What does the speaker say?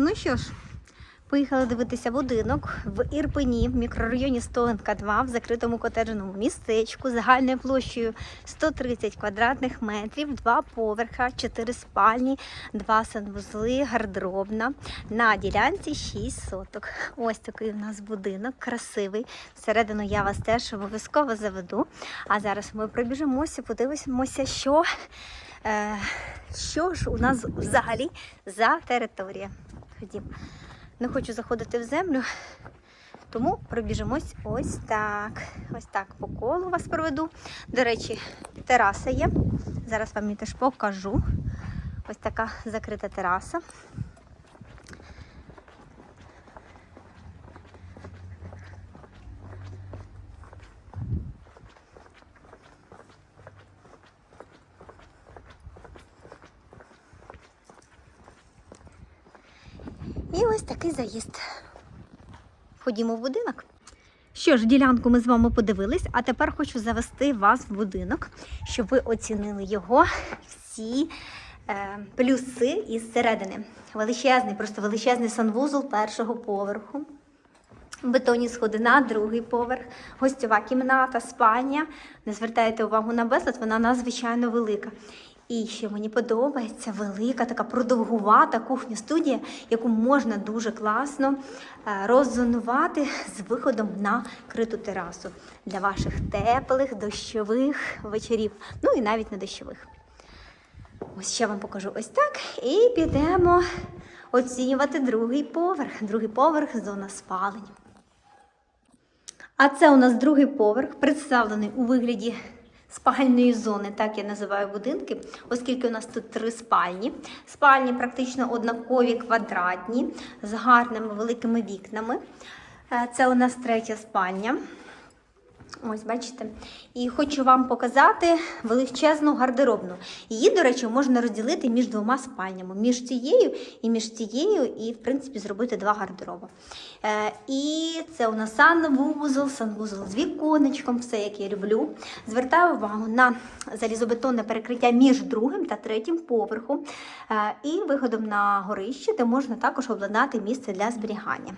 Ну що ж, поїхали дивитися будинок в Ірпені, в мікрорайоні Столенка 2, в закритому котеджному містечку загальною площею 130 квадратних метрів, два поверха, 4 спальні, два санвузли, гардеробна. На ділянці 6 соток. Ось такий у нас будинок, красивий. Всередину я вас теж обов'язково заведу. А зараз ми пробіжимося, подивимося, що, е, що ж у нас взагалі за територія. Ходім. Не хочу заходити в землю, тому пробіжимось ось так. Ось так по колу вас проведу. До речі, тераса є. Зараз вам її теж покажу. Ось така закрита тераса. І ось такий заїзд. Ходімо в будинок. Що ж, ділянку ми з вами подивились, а тепер хочу завести вас в будинок, щоб ви оцінили його всі е, плюси із середини. Величезний, просто величезний санвузол першого поверху. Бетонні сходи на другий поверх, гостьова кімната, спальня. Не звертайте увагу на безлад, вона надзвичайно велика. І ще мені подобається велика, така продовгувата кухня-студія, яку можна дуже класно е, роззонувати з виходом на криту терасу для ваших теплих дощових вечорів, ну і навіть не дощових. Ось ще вам покажу ось так. І підемо оцінювати другий поверх. Другий поверх зона спалень. А це у нас другий поверх, представлений у вигляді спальної зони, так я називаю будинки, оскільки у нас тут три спальні. Спальні практично однакові квадратні, з гарними великими вікнами. Е, Це у нас третя спальня. Ось, бачите. І хочу вам показати величезну гардеробну. Її, до речі, можна розділити між двома спальнями, між цією і між цією, і, в принципі, зробити два гардероби. Е, і це у нас санвузол, санвузол з віконечком, все як я люблю. Звертаю увагу на залізобетонне перекриття між другим та третім поверхом е, і виходом на горище, де можна також обладнати місце для зберігання.